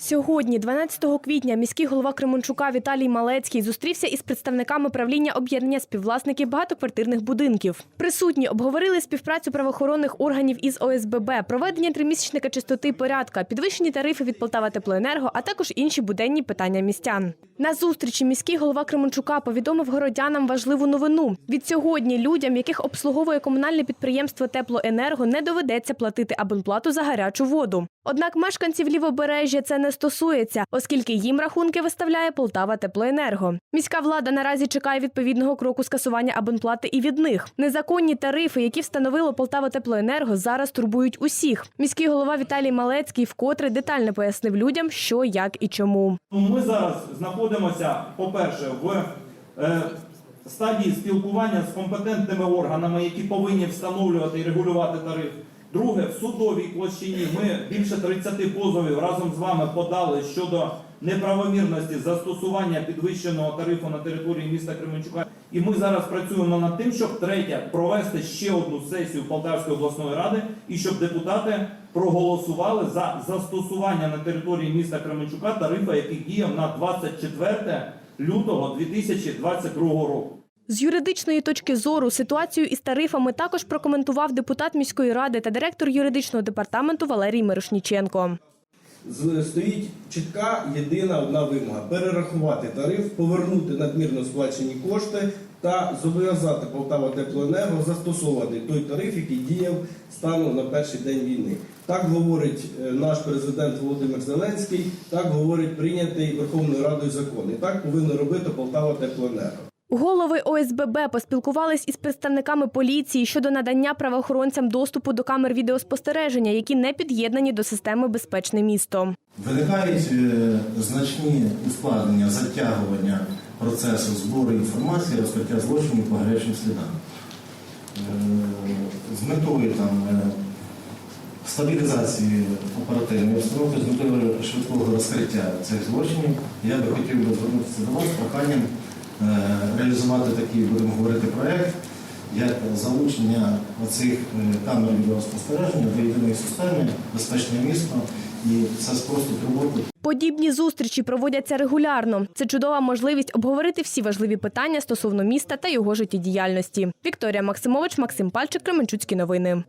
Сьогодні, 12 квітня, міський голова Кременчука Віталій Малецький зустрівся із представниками правління об'єднання співвласників багатоквартирних будинків. Присутні обговорили співпрацю правоохоронних органів із ОСББ, проведення тримісячника чистоти порядка, підвищені тарифи від Полтава Теплоенерго, а також інші буденні питання містян. На зустрічі міський голова Кременчука повідомив городянам важливу новину. Від сьогодні людям, яких обслуговує комунальне підприємство Теплоенерго, не доведеться платити абонплату за гарячу воду. Однак мешканців лівобережжя це не стосується, оскільки їм рахунки виставляє Полтава Теплоенерго. Міська влада наразі чекає відповідного кроку скасування абонплати і від них. Незаконні тарифи, які встановило Полтава Теплоенерго, зараз турбують усіх. Міський голова Віталій Малецький вкотре детально пояснив людям, що, як і чому. Ну, Ми зараз знаходимося, по-перше, в е, стадії спілкування з компетентними органами, які повинні встановлювати і регулювати тариф. Друге, в судовій площині ми більше 30 позовів разом з вами подали щодо неправомірності застосування підвищеного тарифу на території міста Кременчука. І ми зараз працюємо над тим, щоб третє провести ще одну сесію Полтавської обласної ради і щоб депутати проголосували за застосування на території міста Кременчука тарифа, який діяв на 24 лютого 2022 року. З юридичної точки зору ситуацію із тарифами також прокоментував депутат міської ради та директор юридичного департаменту Валерій Мирошніченко. Стоїть чітка єдина одна вимога перерахувати тариф, повернути надмірно сплачені кошти та зобов'язати Полтава Теплоенерго застосовувати той тариф, який діяв станом на перший день війни. Так говорить е, наш президент Володимир Зеленський, так говорить прийнятий Верховною Радою закон. І так повинно робити Полтава Теплоенерго. Голови ОСББ поспілкувались із представниками поліції щодо надання правоохоронцям доступу до камер відеоспостереження, які не під'єднані до системи Безпечне місто. Виникають е, значні ускладнення, затягування процесу збору інформації, розкриття злочинів по гарячим слідам. Е, З метою там, е, стабілізації оперативної обстановки, з метою швидкого розкриття цих злочинів, я би хотів би звернутися до вас з проханням реалізувати такий, будемо говорити, проєкт, як залучення оцих е, камер відеоспостереження до єдиної системи, безпечне місто, і це спростить роботу Подібні зустрічі проводяться регулярно. Це чудова можливість обговорити всі важливі питання стосовно міста та його життєдіяльності. Вікторія Максимович, Максим Пальчик, Кременчуцькі новини.